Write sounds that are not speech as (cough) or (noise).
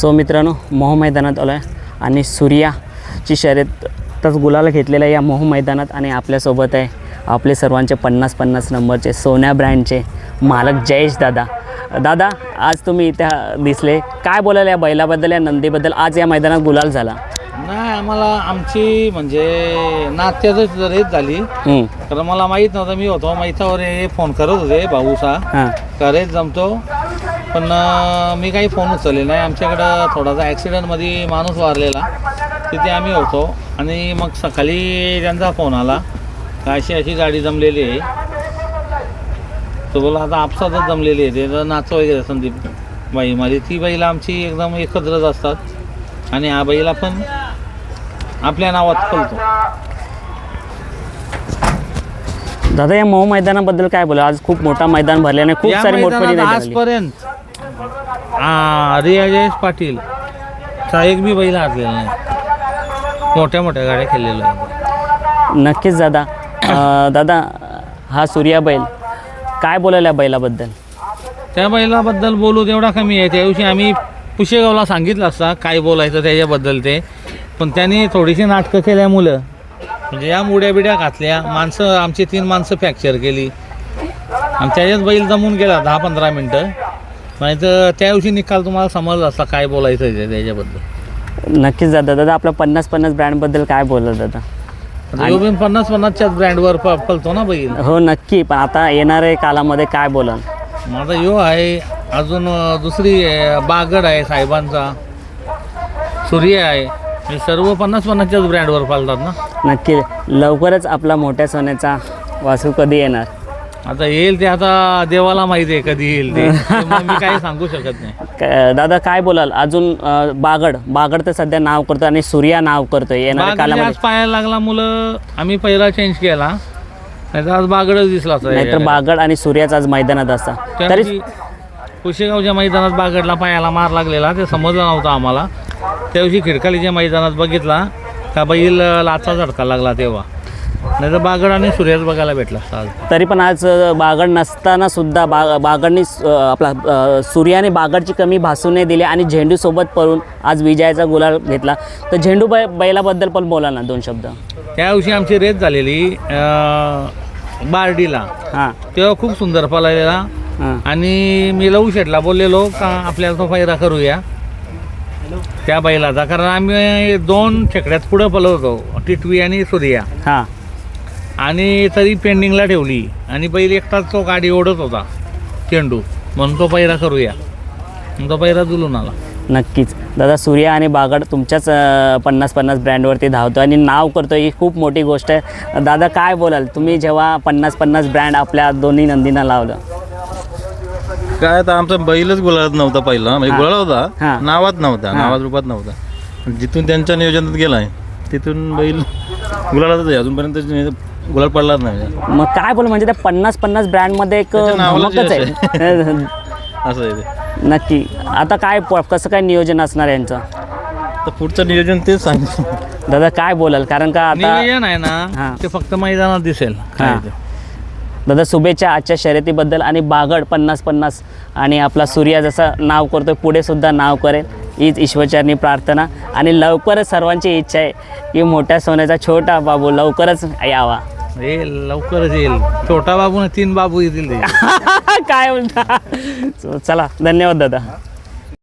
So मित्रांनो मोह मैदानात आलो आहे आणि सूर्याची शर्यतच गुलाल घेतलेलं आहे या मोह मैदानात आणि आपल्यासोबत आहे आपले सर्वांचे पन्नास पन्नास नंबरचे सोन्या ब्रँडचे मालक जयेश दादा. दादा आज तुम्ही इथे दिसले. काय बोलाल या बैलाबद्दल या नंदीबद्दल? आज या मैदानात गुलाल झाला. नाही आम्हाला आमची म्हणजे नात्यातच रेत झाली कारण मला माहीत नव्हतं मी होतो माहीतावर हे फोन करत होते भाऊसा रेत जमतो? पण मी काही फोन उचलले नाही. आमच्याकडं थोडासा ॲक्सिडेंटमध्ये माणूस वारलेला. तिथे आम्ही होतो. आणि मग सकाळी त्यांचा फोन आला. का अशी अशी गाडी जमलेली आहे. तो बोला आता आपसातच जमलेली आहे. ते नाचो वगैरे संदीप बाई माझी ती बैला आमची एकदम एकत्रच असतात. आणि हा बैला पण आपल्या नावात फलतो दादा या मोह मैदानाबद्दल काय बोला आज खूप मोठा मैदान भरल्याने खूप या सारी आजपर्यंत हा रिया जयेश पाटील. चा एक बी बैल हरलेला नाही. मोठ्या मोठ्या गाड्या खेळलेल्या आहेत नक्कीच दादा. अं, दादा हा सूर्या बैल. काय बोलायला या बैलाबद्दल? त्या बैलाबद्दल बोलू तेवढा कमी आहे. त्या दिवशी आम्ही पुशेगावला सांगितलं असता काय बोलायचं त्याच्याबद्दल ते. पण त्यांनी थोडीशी नाटकं केल्यामुळं म्हणजे या मुड्या बिड्या घातल्या. माणसं आमची तीन माणसं फ्रॅक्चर केली. आणि त्याच्यात बैल जमून गेला दहा पंधरा मिनटं. नाही तर त्या दिवशी निकाल तुम्हाला समजला असता काय बोलायचं आहे त्याच्याबद्दल? नक्कीच दादा दादा आपल्या पन्नास पन्नास ब्रँडबद्दल काय बोलत दादा? पन्नास पन्नासच्याच ब्रँडवर प पलतो ना बैल. हो नक्की पण आता येणाऱ्या कालामध्ये काय बोलाल? माझा यो आहे अजून अं, दुसरी आहे, बागड आहे साहेबांचा. सूर्य आहे. हे सर्व पन्नास पन्नासच्याच ब्रँडवर पालतात ना? नक्की लवकरच आपला मोठ्या सोन्याचा वासू कधी येणार? आता येईल ते आता देवाला माहिती आहे कधी येईल ते. (laughs) त्यामुळे मी काही सांगू शकत नाही. दादा काय बोलाल? अजून अं, बागड. बागड तर सध्या नाव करतो आणि सूर्या नाव करतोय येणाऱ्या बागड आज कालामध्ये पायाला लागला मुलं आम्ही पहिला चेंज केला. नाही तर आज बागडच दिसला असता नाहीतर याच्याकडे. बागड आणि सूर्याच आज मैदानात असता त्या तरी कुशेगावच्या मैदानात बागडला पायाला मार लागलेला ते समजलं नव्हतं आम्हाला. त्या दिवशी खिडकालीच्या मैदानात बघितला का बैल लाचा झटका लागला तेव्हा. नाही तर बागड आणि सूर्याच बघायला भेटला असता आज तरी पण आज बागड नसताना सुद्धा बा बागडनी आपला सूर्याने बागडची कमी भासू नाही दिली आणि झेंडूसोबत पळून आज विजयाचा गुलाल घेतला. तर झेंडू बै बैलाबद्दल पण बोला ना दोन शब्द. त्या दिवशी आमची रेस झालेली बार्डीला. हां. तेव्हा खूप सुंदर पळालेला. आणि मी लवू शेटला बोललेलो का आपल्याला तो फायदा करूया? त्या बैलाचा. कारण आम्ही दोन खेकड्यात पुढं पळवतो टिटवी आणि सूर्या. हां. आणि तरी पेंडिंगला ठेवली. आणि बैल एकटाच तो गाडी ओढत होता. चेंडू. म्हणून तो पैरा करूया. मग तो पैरा जुलून आला. नक्कीच. दादा सूर्या आणि बागड तुमच्याच पन्नास पन्नास ब्रँडवरती धावतो आणि नाव करतो ही खूप मोठी गोष्ट आहे. दादा काय बोलाल? तुम्ही जेव्हा पन्नास पन्नास ब्रँड आपल्या दोन्ही नंदींना लावलं. काय आता आमचा बैलच गुलाळत नव्हता पहिला. म्हणजे. गुलाळ. होता. नावात नव्हता. नावात रूपात नव्हता. जिथून त्यांच्या नियोजनात गेलाय तिथून बैल गुलाळातच आहे. अजूनपर्यंत जे गुलाळ पडलाच नाही. मग काय बोल म्हणजे त्या पन्नास पन्नास ब्रँडमध्ये एक त्याच्या नावालाच धमकच यश आहे. (laughs) असं आहे ते. नक्की. आता काय प- कसं काय नियोजन असणार यांचं? तर पुढचं नियोजन तेच सांगतो. दादा काय बोलाल? कारण का आता नियोजन आहे हा. ना ते फक्त मैदानात दिसेल. काय हा. ते. दादा शुभेच्छा आजच्या शर्यतीबद्दल आणि बागड पन्नास पन्नास आणि आपला सूर्या जसं नाव करतोय पुढे सुद्धा नाव करेल. हीच ईश्वरचरणी प्रार्थना आणि लवकरच सर्वांची इच्छा आहे की मोठ्या सोन्याचा छोटा बाबू लवकरच यावा. येईल लवकरच येईल. छोटा बाबू ना तीन बाबू येतील (laughs) काय बोलता? चला धन्यवाद दादा.